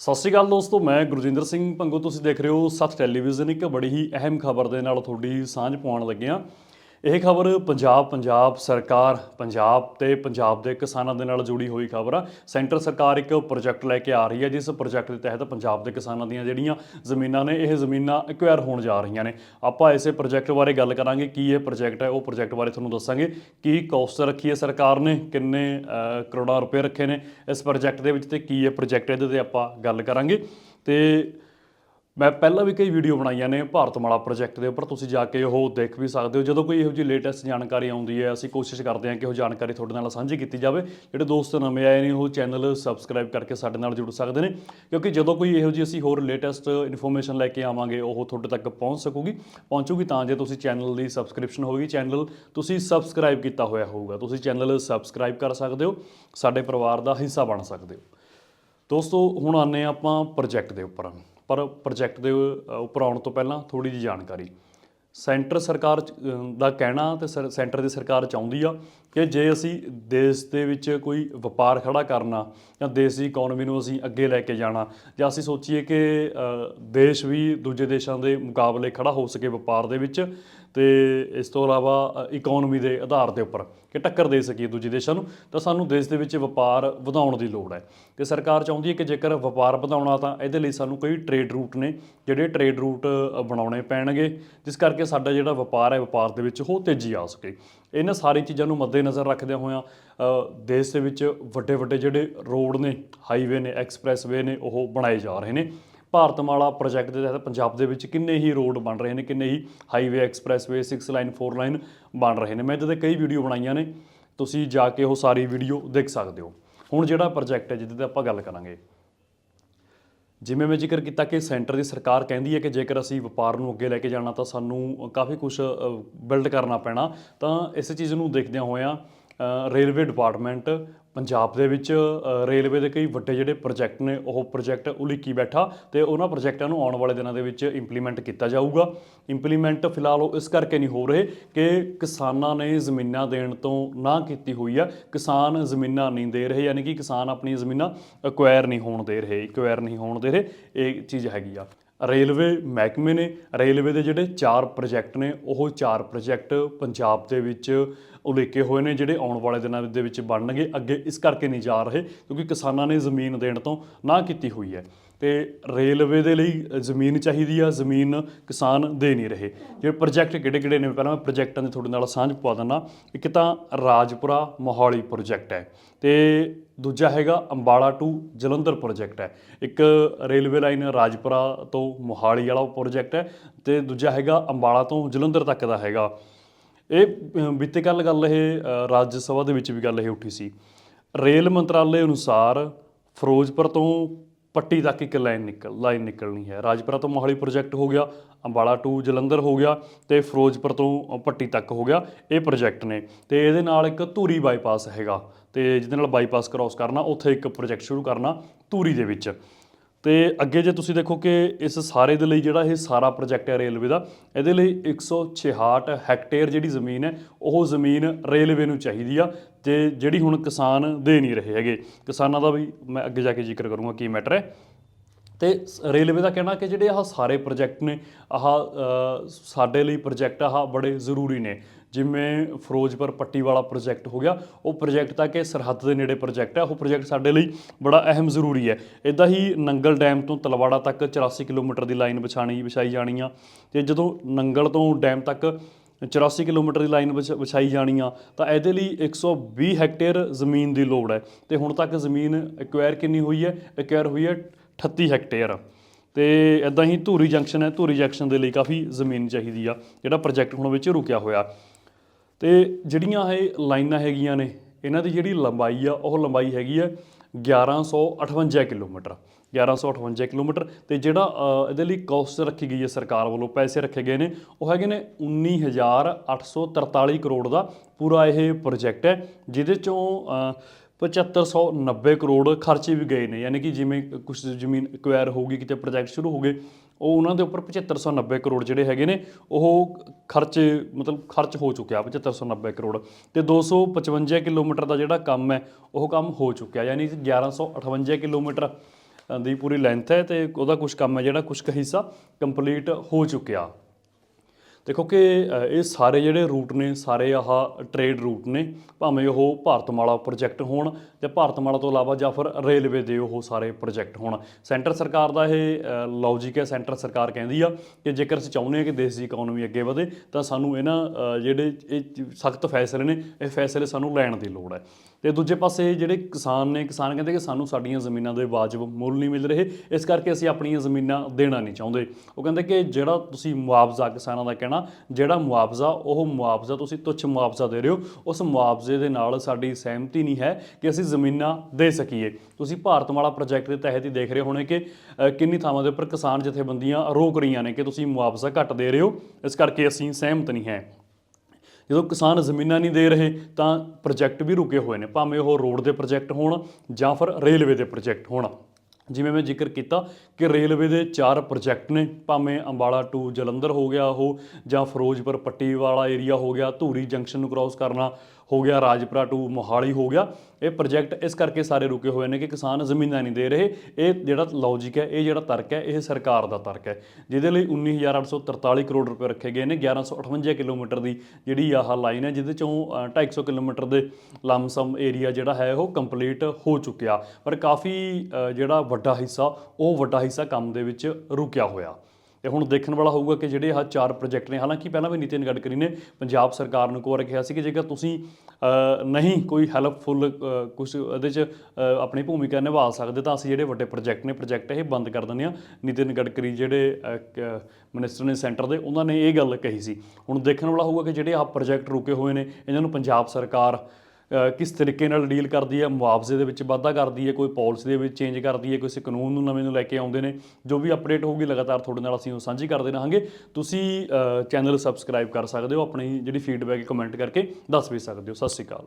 ਸਤਿ ਸ਼੍ਰੀ ਅਕਾਲ ਦੋਸਤੋ, ਮੈਂ ਗੁਰਜਿੰਦਰ ਸਿੰਘ ਭੰਗੂ ਤੁਸੀਂ ਦੇਖ ਰਹੇ ਹੋ ਸੱਤ ਟੈਲੀਵਿਜ਼ਨ। ਇੱਕ ਬੜੀ ਹੀ ਅਹਿਮ ਖਬਰ ਦੇ ਨਾਲ ਤੁਹਾਡੀ ਸਾਂਝ ਪਾਉਣ ਲੱਗਿਆ ਇਹ ਖਬਰ ਪੰਜਾਬ ਪੰਜਾਬ ਸਰਕਾਰ, ਪੰਜਾਬ ਤੇ ਪੰਜਾਬ ਦੇ ਕਿਸਾਨਾਂ ਦੇ ਨਾਲ ਜੁੜੀ ਹੋਈ ਖਬਰ ਆ। ਸੈਂਟਰ ਸਰਕਾਰ ਇੱਕ ਪ੍ਰੋਜੈਕਟ ਲੈ ਕੇ ਆ ਰਹੀ ਹੈ, ਜਿਸ ਪ੍ਰੋਜੈਕਟ ਦੇ ਤਹਿਤ ਪੰਜਾਬ ਦੇ ਕਿਸਾਨਾਂ ਦੀਆਂ ਜਿਹੜੀਆਂ ਜ਼ਮੀਨਾਂ ਨੇ, ਇਹ ਜ਼ਮੀਨਾਂ ਐਕਵਾਇਰ ਹੋਣ ਜਾ ਰਹੀਆਂ ਨੇ। ਆਪਾਂ ਇਸੇ ਪ੍ਰੋਜੈਕਟ ਬਾਰੇ ਗੱਲ ਕਰਾਂਗੇ, ਕੀ ਇਹ ਪ੍ਰੋਜੈਕਟ ਹੈ, ਉਹ ਪ੍ਰੋਜੈਕਟ ਬਾਰੇ ਤੁਹਾਨੂੰ ਦੱਸਾਂਗੇ। ਕੀ ਕਾਸਟ ਰੱਖੀ ਹੈ ਸਰਕਾਰ ਨੇ, ਕਿੰਨੇ ਕਰੋੜਾਂ ਰੁਪਏ ਰੱਖੇ ਨੇ ਇਸ ਪ੍ਰੋਜੈਕਟ ਦੇ ਵਿੱਚ ਤੇ ਕੀ ਇਹ ਪ੍ਰੋਜੈਕਟ ਇਹਦੇ ਤੇ ਆਪਾਂ ਗੱਲ ਕਰਾਂਗੇ। ਤੇ ਮੈਂ ਪਹਿਲਾਂ ਵੀ ਕਈ ਵੀਡੀਓ ਬਣਾਈਆਂ ਨੇ ਭਾਰਤਮਾਲਾ ਪ੍ਰੋਜੈਕਟ ਦੇ ਉੱਪਰ, ਤੁਸੀਂ ਜਾ ਕੇ ਉਹ ਦੇਖ ਵੀ ਸਕਦੇ ਹੋ। ਜਦੋਂ ਕੋਈ ਇਹੋ ਜਿਹੀ ਲੇਟੈਸਟ ਜਾਣਕਾਰੀ ਆਉਂਦੀ ਹੈ, ਅਸੀਂ ਕੋਸ਼ਿਸ਼ ਕਰਦੇ ਹਾਂ ਕਿ ਉਹ ਜਾਣਕਾਰੀ ਤੁਹਾਡੇ ਨਾਲ ਸਾਂਝੀ ਕੀਤੀ ਜਾਵੇ। ਜਿਹੜੇ ਦੋਸਤ ਨਵੇਂ ਆਏ ਨੇ, ਉਹ ਚੈਨਲ ਸਬਸਕ੍ਰਾਈਬ ਕਰਕੇ ਸਾਡੇ ਨਾਲ ਜੁੜ ਸਕਦੇ ਨੇ। ਕਿਉਂਕਿ ਜਦੋਂ ਕੋਈ ਇਹੋ ਜਿਹੀ ਅਸੀਂ ਹੋਰ ਲੇਟੈਸਟ ਇਨਫੋਰਮੇਸ਼ਨ ਲੈ ਕੇ ਆਵਾਂਗੇ, ਉਹ ਤੁਹਾਡੇ ਤੱਕ ਪਹੁੰਚ ਸਕੂਗੀ। ਪਹੁੰਚੂਗੀ ਤਾਂ ਜੇ ਤੁਸੀਂ ਚੈਨਲ ਦੀ ਸਬਸਕ੍ਰਿਪਸ਼ਨ ਹੋਵੇਗੀ। ਚੈਨਲ ਤੁਸੀਂ ਸਬਸਕ੍ਰਾਈਬ ਕੀਤਾ ਹੋਇਆ ਹੋਊਗਾ। ਤੁਸੀਂ ਚੈਨਲ ਸਬਸਕ੍ਰਾਈਬ ਕਰ ਸਕਦੇ ਹੋ। ਸਾਡੇ ਪਰਿਵਾਰ ਦਾ ਹਿੱਸਾ ਬਣ ਸਕਦੇ ਹੋ। ਦੋਸਤੋ, ਹੁਣ ਆਨੇ ਆਪਾਂ ਪ੍ਰੋਜੈਕਟ ਦੇ ਉੱਪਰ। ਪਰ ਪ੍ਰੋਜੈਕਟ ਦੇ ਉੱਪਰ ਆਉਣ ਤੋਂ ਪਹਿਲਾਂ ਥੋੜੀ ਜਿਹੀ ਜਾਣਕਾਰੀ। ਸੈਂਟਰ ਸਰਕਾਰ ਦਾ ਕਹਿਣਾ ਤੇ ਸਰ- ਸੈਂਟਰ ਦੀ ਸਰਕਾਰ ਚਾਹੁੰਦੀ ਆ ਕਿ ਜੇ ਅਸੀਂ ਦੇਸ਼ ਦੇ ਵਿੱਚ ਕੋਈ ਵਪਾਰ ਖੜਾ ਕਰਨਾ ਜਾਂ ਦੇਸ਼ ਦੀ ਇਕਨੋਮੀ ਨੂੰ ਅਸੀਂ ਅੱਗੇ ਲੈ ਕੇ ਜਾਣਾ ਜਾਂ ਅਸੀਂ ਸੋਚੀਏ ਕਿ ਦੇਸ਼ ਵੀ ਦੂਜੇ ਦੇਸ਼ਾਂ ਦੇ ਮੁਕਾਬਲੇ ਖੜਾ ਹੋ ਸਕੇ ਵਪਾਰ ਦੇ ਵਿੱਚ ਤੇ ਇਸ ਤੋਂ ਇਲਾਵਾ ਇਕਨੋਮੀ ਦੇ ਆਧਾਰ ਦੇ ਉੱਪਰ ਕਿ ਟੱਕਰ ਦੇ ਸਕੀਏ ਦੂਜੇ ਦੇਸ਼ਾਂ ਨੂੰ, ਤਾਂ ਸਾਨੂੰ ਦੇਸ਼ ਦੇ ਵਿੱਚ ਵਪਾਰ ਵਧਾਉਣ ਦੀ ਲੋੜ ਹੈ। ਤੇ ਸਰਕਾਰ ਚਾਹੁੰਦੀ ਹੈ ਕਿ ਜੇਕਰ ਵਪਾਰ ਵਧਾਉਣਾ, ਤਾਂ ਇਹਦੇ ਲਈ ਸਾਨੂੰ ਕਈ ਟ੍ਰੇਡ ਰੂਟ ਨੇ, ਜਿਹੜੇ ਟ੍ਰੇਡ ਰੂਟ ਬਣਾਉਣੇ ਪੈਣਗੇ, ਜਿਸ ਕਰਕੇ ਸਾਡਾ ਜਿਹੜਾ ਵਪਾਰ ਹੈ, ਵਪਾਰ ਦੇ ਵਿੱਚ ਉਹ ਤੇਜ਼ੀ ਆ ਸਕੇ। ਇਹਨਾਂ ਸਾਰੀ ਚੀਜ਼ਾਂ ਨੂੰ ਮੱਦੇਨਜ਼ਰ ਰੱਖਦਿਆਂ ਹੋਇਆਂ ਦੇਸ਼ ਦੇ ਵਿੱਚ ਵੱਡੇ ਵੱਡੇ ਜਿਹੜੇ ਰੋਡ ਨੇ ਹਾਈਵੇ ਨੇ ਐਕਸਪ੍ਰੈਸਵੇ ਨੇ, ਉਹ ਬਣਾਏ ਜਾ ਰਹੇ ਨੇ। ਭਾਰਤਮਾਲਾ ਪ੍ਰੋਜੈਕਟ ਦੇ ਤਹਿਤ ਪੰਜਾਬ ਦੇ ਵਿੱਚ ਕਿੰਨੇ ਹੀ ਰੋਡ ਬਣ ਰਹੇ ਨੇ, ਕਿੰਨੇ ਹੀ ਹਾਈਵੇ ਐਕਸਪ੍ਰੈਸਵੇ 6 ਲਾਈਨ 4 ਲਾਈਨ ਬਣ ਰਹੇ ਨੇ। ਮੈਂ ਇਹਦੇ ਤੇ ਕਈ ਵੀਡੀਓ ਬਣਾਈਆਂ ਨੇ, ਤੁਸੀਂ ਜਾ ਕੇ ਉਹ ਸਾਰੀ ਵੀਡੀਓ ਦੇਖ ਸਕਦੇ ਹੋ। ਹੁਣ ਜਿਹੜਾ ਪ੍ਰੋਜੈਕਟ ਹੈ, ਜਿਹਦੇ ਤੇ ਆਪਾਂ ਗੱਲ ਕਰਾਂਗੇ। ਜਿਵੇਂ ਮੈਂ ਜ਼ਿਕਰ ਕੀਤਾ ਕਿ ਸੈਂਟਰ ਦੀ ਸਰਕਾਰ ਕਹਿੰਦੀ ਹੈ ਕਿ ਜੇਕਰ ਅਸੀਂ ਵਪਾਰ ਨੂੰ ਅੱਗੇ ਲੈ ਕੇ ਜਾਣਾ, ਤਾਂ ਸਾਨੂੰ ਕਾਫੀ ਕੁਝ ਬਿਲਡ ਕਰਨਾ ਪੈਣਾ। ਤਾਂ ਇਸ ਚੀਜ਼ ਨੂੰ ਦੇਖਦਿਆਂ ਹੋਇਆਂ ਰੇਲਵੇ ਡਿਪਾਰਟਮੈਂਟ ਪੰਜਾਬ ਦੇ ਵਿੱਚ ਰੇਲਵੇ ਦੇ ਕਈ ਵੱਡੇ ਜਿਹੜੇ ਪ੍ਰੋਜੈਕਟ ਨੇ, ਉਹ ਪ੍ਰੋਜੈਕਟ ਉਲੀਕੀ ਬੈਠਾ ਤੇ ਉਹਨਾਂ ਪ੍ਰੋਜੈਕਟਾਂ ਨੂੰ ਆਉਣ ਵਾਲੇ ਦਿਨਾਂ ਦੇ ਵਿੱਚ ਇੰਪਲੀਮੈਂਟ ਕੀਤਾ ਜਾਊਗਾ। ਇੰਪਲੀਮੈਂਟ ਫਿਲਹਾਲ ਉਹ ਇਸ ਕਰਕੇ ਨਹੀਂ ਹੋ ਰਹੇ ਕਿ ਕਿਸਾਨਾਂ ਨੇ ਜ਼ਮੀਨਾਂ ਦੇਣ ਤੋਂ ਨਾ ਕੀਤੀ ਹੋਈ ਆ। ਕਿਸਾਨ ਜ਼ਮੀਨਾਂ ਨਹੀਂ ਦੇ ਰਹੇ, ਯਾਨੀ ਕਿ ਕਿਸਾਨ ਆਪਣੀਆਂ ਜ਼ਮੀਨਾਂ ਐਕਵਾਇਰ ਨਹੀਂ ਹੋਣ ਦੇ ਰਹੇ ਐਕਵਾਇਰ ਨਹੀਂ ਹੋਣ ਦੇ ਰਹੇ, ਇਹ ਚੀਜ਼ ਹੈਗੀ ਆ। ਰੇਲਵੇ ਮਹਿਕਮੇ ਨੇ, ਰੇਲਵੇ ਦੇ ਜਿਹੜੇ ਚਾਰ ਪ੍ਰੋਜੈਕਟ ਨੇ, ਉਹ ਚਾਰ ਪ੍ਰੋਜੈਕਟ ਪੰਜਾਬ ਦੇ ਵਿੱਚ ਉਲੀਕੇ ਹੋਏ ਨੇ, ਜਿਹੜੇ ਆਉਣ ਵਾਲੇ ਦਿਨਾਂ ਦੇ ਵਿੱਚ ਬਣਨਗੇ। ਅੱਗੇ ਇਸ ਕਰਕੇ ਨਹੀਂ ਜਾ ਰਹੇ, ਕਿਉਂਕਿ ਕਿਸਾਨਾਂ ਨੇ ਜ਼ਮੀਨ ਦੇਣ ਤੋਂ ਨਾ ਕੀਤੀ ਹੋਈ ਹੈ। ਤੇ ਰੇਲਵੇ ਦੇ ਲਈ ਜ਼ਮੀਨ ਚਾਹੀਦੀ ਆ, ਜ਼ਮੀਨ ਕਿਸਾਨ ਦੇ ਨਹੀਂ ਰਹੇ। ਜਿਹੜੇ ਪ੍ਰੋਜੈਕਟ ਕਿਹੜੇ ਕਿਹੜੇ ਨੇ, ਪਹਿਲਾਂ ਮੈਂ ਪ੍ਰੋਜੈਕਟਾਂ ਦੀ ਤੁਹਾਡੇ ਨਾਲ ਸਾਂਝ ਪਵਾ ਦਿੰਦਾ। ਇੱਕ ਤਾਂ ਰਾਜਪੁਰਾ ਮੋਹਾਲੀ ਪ੍ਰੋਜੈਕਟ ਹੈ, ਤੇ ਦੂਜਾ ਹੈਗਾ ਅੰਬਾਲਾ ਟੂ ਜਲੰਧਰ ਪ੍ਰੋਜੈਕਟ ਹੈ। ਇੱਕ ਰੇਲਵੇ ਲਾਈਨ ਰਾਜਪੁਰਾ ਤੋਂ ਮੋਹਾਲੀ ਵਾਲਾ ਪ੍ਰੋਜੈਕਟ ਹੈ, ਤੇ ਦੂਜਾ ਹੈਗਾ ਅੰਬਾਲਾ ਤੋਂ ਜਲੰਧਰ ਤੱਕ ਦਾ ਹੈਗਾ। ਇਹ ਅ, ਬੀਤੇ ਕੱਲ ਗੱਲ ਇਹ ਰਾਜ ਸਭਾ ਦੇ ਵਿੱਚ ਵੀ ਗੱਲ ਇਹ ਉੱਠੀ ਸੀ। ਰੇਲ ਮੰਤਰਾਲੇ ਅਨੁਸਾਰ ਫਿਰੋਜ਼ਪੁਰ ਤੋਂ ਪੱਟੀ ਤੱਕ ਇੱਕ ਲਾਈਨ ਨਿਕਲ ਲਾਈਨ ਨਿਕਲਣੀ ਹੈ। ਰਾਜਪੁਰਾ ਤੋਂ ਮੋਹਾਲੀ ਪ੍ਰੋਜੈਕਟ ਹੋ ਗਿਆ ਅੰਬਾਲਾ ਟੂ ਜਲੰਧਰ ਹੋ ਗਿਆ ਤੇ ਫਿਰੋਜ਼ਪੁਰ ਤੋਂ ਪੱਟੀ ਤੱਕ ਹੋ ਗਿਆ ਇਹ ਪ੍ਰੋਜੈਕਟ ਨੇ। ਤੇ ਇਹਦੇ ਨਾਲ ਇੱਕ ਧੂਰੀ ਬਾਈਪਾਸ ਹੈਗਾ ਤੇ ਜਿਹਦੇ ਨਾਲ ਬਾਈਪਾਸ ਕ੍ਰਾਸ ਕਰਨਾ ਉੱਥੇ ਇੱਕ ਪ੍ਰੋਜੈਕਟ ਸ਼ੁਰੂ ਕਰਨਾ ਧੂਰੀ ਦੇ ਵਿੱਚ। ਤੇ ਅੱਗੇ ਜੇ ਤੁਸੀਂ ਦੇਖੋ ਕਿ ਇਸ ਸਾਰੇ ਦੇ ਲਈ ਜਿਹੜਾ ਇਹ ਸਾਰਾ ਪ੍ਰੋਜੈਕਟ ਹੈ ਰੇਲਵੇ ਦਾ, ਇਹਦੇ ਲਈ 166 ਹੈਕਟੇਅਰ ਜਿਹੜੀ ਜ਼ਮੀਨ ਹੈ, ਉਹ ਜ਼ਮੀਨ ਰੇਲਵੇ ਨੂੰ ਚਾਹੀਦੀ ਆ ਤੇ ਜਿਹੜੀ ਹੁਣ ਕਿਸਾਨ ਦੇ ਨਹੀਂ ਰਹੇ ਹੈਗੇ। ਕਿਸਾਨਾਂ ਦਾ ਵੀ ਮੈਂ ਅੱਗੇ ਜਾ ਕੇ ਜ਼ਿਕਰ ਕਰੂੰਗਾ ਕੀ ਮੈਟਰ ਹੈ। ਤੇ ਸ- ਰੇਲਵੇ ਦਾ ਕਹਿਣਾ ਕਿ ਜਿਹੜੇ ਆਹ ਸਾਰੇ ਪ੍ਰੋਜੈਕਟ ਨੇ, ਆਹ ਸਾਡੇ ਲਈ ਪ੍ਰੋਜੈਕਟ ਆਹ ਬੜੇ ਜ਼ਰੂਰੀ ਨੇ। ਜਿਵੇਂ ਫਿਰੋਜ਼ਪੁਰ ਪੱਟੀ ਵਾਲਾ ਪ੍ਰੋਜੈਕਟ ਹੋ ਗਿਆ, ਉਹ ਪ੍ਰੋਜੈਕਟ ਤਾਂ ਕਿ ਸਰਹੱਦ ਦੇ ਨੇੜੇ ਪ੍ਰੋਜੈਕਟ ਹੈ ਉਹ ਪ੍ਰੋਜੈਕਟ ਸਾਡੇ ਲਈ ਬੜਾ ਅਹਿਮ ਜ਼ਰੂਰੀ ਹੈ। ਇਦਾਂ ਹੀ ਨੰਗਲ ਡੈਮ ਤੋਂ ਤਲਵਾੜਾ ਤੱਕ 84 ਕਿਲੋਮੀਟਰ ਦੀ ਲਾਈਨ ਵਿਛਾਣੀ, ਵਿਛਾਈ ਜਾਣੀ ਆ। ਤੇ ਜਦੋਂ ਨੰਗਲ ਤੋਂ ਡੈਮ ਤੱਕ 84 ਕਿਲੋਮੀਟਰ ਦੀ ਲਾਈਨ ਵਿਛ- ਵਿਛਾਈ ਜਾਣੀ ਆ, ਤਾਂ ਇਹਦੇ ਲਈ 120 ਹੈਕਟੇਅਰ ਜ਼ਮੀਨ ਦੀ ਲੋੜ ਹੈ। ਤੇ ਹੁਣ ਤੱਕ ਜ਼ਮੀਨ ਐਕਵਾਇਰ ਕਿੰਨੀ ਹੋਈ ਹੈ? ਐਕਵਾਇਰ ਹੋਈ ਹੈ 38 ਹੈਕਟੇਅਰ ਤੇ ਇਦਾਂ ਹੀ ਧੂਰੀ ਜੰਕਸ਼ਨ ਹੈ, ਧੂਰੀ ਜੰਕਸ਼ਨ ਦੇ ਲਈ ਕਾਫੀ ਜ਼ਮੀਨ ਚਾਹੀਦੀ ਆ, ਜਿਹੜਾ ਪ੍ਰੋਜੈਕਟ ਹੁਣ ਵਿੱਚ ਰੁਕਿਆ ਹੋਇਆ। ਤੇ ਜਿਹੜੀਆਂ ਇਹ ਲਾਈਨਾਂ ਹੈਗੀਆਂ ਨੇ, ਇਹਨਾਂ ਦੀ ਜਿਹੜੀ ਲੰਬਾਈ ਆ, ਉਹ ਲੰਬਾਈ ਹੈਗੀ ਆ 1158 ਕਿਲੋਮੀਟਰ। 1158 ਕਿਲੋਮੀਟਰ ਤੇ ਜਿਹੜਾ ਇਹਦੇ ਲਈ ਕਾਸਟ ਰੱਖੀ ਗਈ ਹੈ ਸਰਕਾਰ ਵੱਲੋਂ, ਪੈਸੇ ਰੱਖੇ ਗਏ ਨੇ, ਉਹ ਹੈਗੇ ਨੇ 19843 ਕਰੋੜ ਦਾ ਪੂਰਾ ਇਹ ਪ੍ਰੋਜੈਕਟ ਹੈ, ਜਿਹਦੇ ਚੋਂ 7590 ਕਰੋੜ ਖਰਚੇ ਵੀ ਗਏ ਨੇ, ਯਾਨੀ ਕਿ ਜਿਵੇਂ ਕੁਝ ਜ਼ਮੀਨ ਐਕਵਾਇਰ ਹੋਊਗੀ ਕਿਤੇ ਪ੍ਰੋਜੈਕਟ ਸ਼ੁਰੂ ਹੋ ਗਏ, ਉਹ ਉਹਨਾਂ ਦੇ ਉੱਪਰ 7590 ਕਰੋੜ ਜਿਹੜੇ ਹੈਗੇ ਨੇ, ਉਹ ਖਰਚ, ਮਤਲਬ ਖਰਚ ਹੋ ਚੁੱਕਿਆ 7590 ਕਰੋੜ। ਤੇ 255 ਕਿਲੋਮੀਟਰ ਦਾ ਜਿਹੜਾ ਕੰਮ ਹੈ, ਉਹ ਕੰਮ ਹੋ ਚੁੱਕਿਆ, ਯਾਨੀ ਕਿ 1158 ਕਿਲੋਮੀਟਰ ਦੀ ਪੂਰੀ ਲੈਂਥ ਹੈ ਤੇ ਉਹਦਾ ਕੁਝ ਕੰਮ ਹੈ ਜਿਹੜਾ ਕੁਝ ਕੁ ਹਿੱਸਾ ਕੰਪਲੀਟ ਹੋ ਚੁੱਕਿਆ। ਦੇਖੋ ਕਿ ਇਹ ਸਾਰੇ ਜਿਹੜੇ ਰੂਟ ਨੇ, ਸਾਰੇ ਆਹ ਟ੍ਰੇਡ ਰੂਟ ਨੇ, ਭਾਵੇਂ ਉਹ ਭਾਰਤਮਾਲਾ ਪ੍ਰੋਜੈਕਟ ਹੋਣ ਜਾਂ ਭਾਰਤਮਾਲਾ ਤੋਂ ਇਲਾਵਾ ਜਾਂ ਫਿਰ ਰੇਲਵੇ ਦੇ ਉਹ ਸਾਰੇ ਪ੍ਰੋਜੈਕਟ ਹੋਣ। ਸੈਂਟਰ ਸਰਕਾਰ ਦਾ ਇਹ ਲੌਜੀਕ ਹੈ, ਸੈਂਟਰ ਸਰਕਾਰ ਕਹਿੰਦੀ ਆ ਕਿ ਜੇਕਰ ਅਸੀਂ ਚਾਹੁੰਦੇ ਹਾਂ ਕਿ ਦੇਸ਼ ਦੀ ਇਕਨੋਮੀ ਅੱਗੇ ਵਧੇ, ਤਾਂ ਸਾਨੂੰ ਇਹਨਾਂ ਜਿਹੜੇ ਇਹ ਸਖਤ ਫੈਸਲੇ ਨੇ, ਇਹ ਫੈਸਲੇ ਸਾਨੂੰ ਲੈਣ ਦੀ ਲੋੜ ਹੈ। ਤੇ ਦੂਜੇ ਪਾਸੇ ਜਿਹੜੇ ਕਿਸਾਨ ਨੇ, ਕਿਸਾਨ ਕਹਿੰਦੇ ਕਿ ਸਾਨੂੰ ਸਾਡੀਆਂ ਜ਼ਮੀਨਾਂ ਦੇ ਵਾਜਬ ਮੁੱਲ ਨਹੀਂ ਮਿਲ ਰਹੇ, ਇਸ ਕਰਕੇ ਅਸੀਂ ਆਪਣੀਆਂ ਜ਼ਮੀਨਾਂ ਦੇਣਾ ਨਹੀਂ ਚਾਹੁੰਦੇ। ਉਹ ਕਹਿੰਦੇ ਕਿ ਜਿਹੜਾ ਤੁਸੀਂ ਮੁਆਵਜ਼ਾ, ਕਿਸਾਨਾਂ ਦਾ ਕਹਿਣਾ, ਜਿਹੜਾ ਮੁਆਵਜ਼ਾ, ਉਹ ਮੁਆਵਜ਼ਾ ਤੁਸੀਂ ਤੁੱਛ ਮੁਆਵਜ਼ਾ ਦੇ ਰਹੇ ਹੋ, ਉਸ ਮੁਆਵਜ਼ੇ ਦੇ ਨਾਲ ਸਾਡੀ ਸਹਿਮਤੀ ਨਹੀਂ ਹੈ ਕਿ ਅਸੀਂ ਜ਼ਮੀਨਾਂ ਦੇ ਸਕੀਏ। ਤੁਸੀਂ ਭਾਰਤਮਾਲਾ ਪ੍ਰੋਜੈਕਟ ਦੇ ਤਹਿਤ ਹੀ ਦੇਖ ਰਹੇ ਹੋਣੇ ਕਿ ਕਿੰਨੀ ਥਾਵਾਂ ਦੇ ਉੱਪਰ ਕਿਸਾਨ ਜਥੇਬੰਦੀਆਂ ਰੋਕ ਰਹੀਆਂ ਨੇ ਕਿ ਤੁਸੀਂ ਮੁਆਵਜ਼ਾ ਘੱਟ ਦੇ ਰਹੇ ਹੋ, ਇਸ ਕਰਕੇ ਅਸੀਂ ਸਹਿਮਤ ਨਹੀਂ ਹੈ। ਜਦੋਂ ਕਿਸਾਨ ਜ਼ਮੀਨਾਂ ਨਹੀਂ ਦੇ ਰਹੇ ਤਾਂ ਪ੍ਰੋਜੈਕਟ ਵੀ ਰੁਕੇ ਹੋਏ ਨੇ, ਭਾਵੇਂ ਉਹ ਰੋਡ ਦੇ ਪ੍ਰੋਜੈਕਟ ਹੋਣ ਜਾਂ ਫਿਰ ਰੇਲਵੇ ਦੇ ਪ੍ਰੋਜੈਕਟ ਹੋਣ। ਜਿਵੇਂ ਮੈਂ ਜ਼ਿਕਰ ਕੀਤਾ ਕਿ ਰੇਲਵੇ ਦੇ ਚਾਰ ਪ੍ਰੋਜੈਕਟ ਨੇ, ਭਾਵੇਂ ਅੰਬਾਲਾ ਟੂ ਜਲੰਧਰ ਹੋ ਗਿਆ ਉਹ ਜਾਂ ਫਿਰੋਜ਼ਪੁਰ ਪੱਟੀ ਵਾਲਾ ਏਰੀਆ ਹੋ ਗਿਆ, ਧੂਰੀ ਜੰਕਸ਼ਨ ਨੂੰ ਕ੍ਰਾਸ ਕਰਨਾ ਹੋ ਗਿਆ ਰਾਜਪੁਰਾ ਟੂ ਮੋਹਾਲੀ ਹੋ ਗਿਆ। ਇਹ ਪ੍ਰੋਜੈਕਟ ਇਸ ਕਰਕੇ ਸਾਰੇ ਰੁਕੇ ਹੋਏ ਨੇ ਕਿ ਕਿਸਾਨ ਜ਼ਮੀਨਾਂ ਨਹੀਂ ਦੇ ਰਹੇ। ਇਹ ਜਿਹੜਾ ਲੌਜੀਕ ਹੈ ਇਹ ਜਿਹੜਾ ਤਰਕ ਹੈ ਇਹ ਸਰਕਾਰ ਦਾ ਤਰਕ ਹੈ। ਜਿਹਦੇ ਲਈ 19843 ਕਰੋੜ ਰੁਪਏ ਰੱਖੇ ਗਏ ਨੇ 1158 ਕਿਲੋਮੀਟਰ ਦੀ ਜਿਹੜੀ ਆਹ ਲਾਈਨ ਹੈ ਜਿਹਦੇ ਚੋਂ ਅ, 250 ਕਿਲੋਮੀਟਰ ਦੇ ਲਮਸਮ ਏਰੀਆ ਜਿਹੜਾ ਹੈ ਉਹ ਕੰਪਲੀਟ ਹੋ ਚੁੱਕਿਆ। ਪਰ ਕਾਫੀ ਜਿਹੜਾ ਵੱਡਾ ਹਿੱਸਾ ਉਹ ਵੱਡਾ ਹਿੱਸਾ ਕੰਮ ਦੇ ਵਿੱਚ ਰੁਕਿਆ ਹੋਇਆ। ਤੇ ਹੁਣ ਦੇਖਣ ਵਾਲਾ ਹੋਊਗਾ ਕਿ ਜਿਹੜੇ ਆਹ ਚਾਰ ਪ੍ਰੋਜੈਕਟ ਨੇ, ਹਾਲਾਂਕਿ ਪਹਿਲਾਂ ਵੀ ਨਿਤਿਨ ਗਡਕਰੀ ਨੇ ਪੰਜਾਬ ਸਰਕਾਰ ਨੂੰ ਕੋਰ ਕਿਹਾ ਸੀ ਕਿ ਜੇਕਰ ਤੁਸੀਂ ਨਹੀਂ ਕੋਈ ਹੈਲਪਫੁਲ ਕੁਝ ਇਹਦੇ 'ਚ ਆਪਣੀ ਭੂਮਿਕਾ ਨਿਭਾ ਸਕਦੇ, ਤਾਂ ਅਸੀਂ ਜਿਹੜੇ ਵੱਡੇ ਪ੍ਰੋਜੈਕਟ ਨੇ ਪ੍ਰੋਜੈਕਟ ਇਹ ਬੰਦ ਕਰ ਦਿੰਦੇ ਆ ਨਿਤਿਨ ਗਡਕਰੀ ਜਿਹੜੇ ਮਿਨਿਸਟਰ ਨੇ ਸੈਂਟਰ ਦੇ, ਉਹਨਾਂ ਨੇ ਇਹ ਗੱਲ ਕਹੀ ਸੀ। ਹੁਣ ਦੇਖਣ ਵਾਲਾ ਹੋਊਗਾ ਕਿ ਜਿਹੜੇ ਆਹ ਪ੍ਰੋਜੈਕਟ ਰੁਕੇ ਹੋਏ ਨੇ, ਇਹਨਾਂ ਨੂੰ ਪੰਜਾਬ ਸਰਕਾਰ ਕਿਸ ਤਰੀਕੇ ਨਾਲ ਡੀਲ ਕਰਦੀ ਹੈ, ਮੁਆਵਜ਼ੇ ਦੇ ਵਿੱਚ ਵਾਧਾ ਕਰਦੀ ਹੈ, ਕੋਈ ਪਾਲਿਸੀ ਦੇ ਵਿੱਚ ਚੇਂਜ ਕਰਦੀ ਹੈ ਕਿਸੇ ਕਾਨੂੰਨ ਨੂੰ ਨਵੇਂ ਨੂੰ ਲੈ ਕੇ ਆਉਂਦੇ ਨੇ, ਜੋ ਵੀ ਅਪਡੇਟ ਹੋਊਗੀ ਲਗਾਤਾਰ ਤੁਹਾਡੇ ਨਾਲ ਅਸੀਂ ਉਹ ਸਾਂਝੀ ਕਰਦੇ ਰਹਾਂਗੇ। ਤੁਸੀਂ ਚੈਨਲ ਸਬਸਕ੍ਰਾਈਬ ਕਰ ਸਕਦੇ ਹੋ, ਆਪਣੀ ਜਿਹੜੀ ਫੀਡਬੈਕ ਕਮੈਂਟ ਕਰਕੇ ਦੱਸ ਵੀ ਸਕਦੇ ਹੋ। ਸਤਿ ਸ਼੍ਰੀ ਅਕਾਲ।